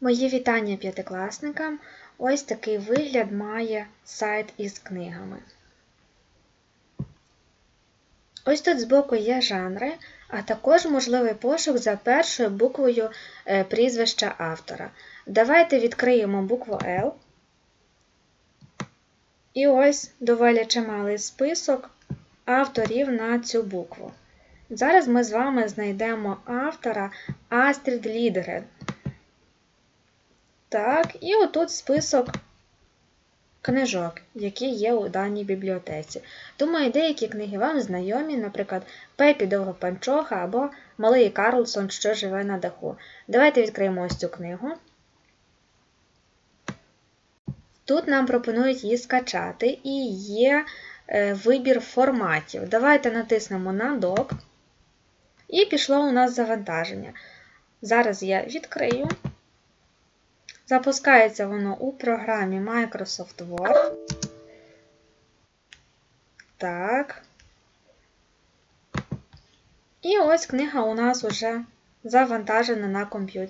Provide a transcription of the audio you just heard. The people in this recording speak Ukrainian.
Мої вітання п'ятикласникам. Ось такий вигляд має сайт із книгами. Ось тут збоку є жанри, а також можливий пошук за першою буквою е, прізвища автора. Давайте відкриємо букву L. І ось доволі чималий список авторів на цю букву. Зараз ми з вами знайдемо автора Астрід Лідгрен. Так, і отут список книжок, які є у даній бібліотеці. Думаю, деякі книги вам знайомі, наприклад, Пепі Довгопанчоха або Малий Карлсон, що живе на даху. Давайте відкриємо ось цю книгу. Тут нам пропонують її скачати і є е, вибір форматів. Давайте натиснемо на док. І пішло у нас завантаження. Зараз я відкрию. Запускається воно у програмі Microsoft Word. Так. І ось книга у нас вже завантажена на комп'ютері.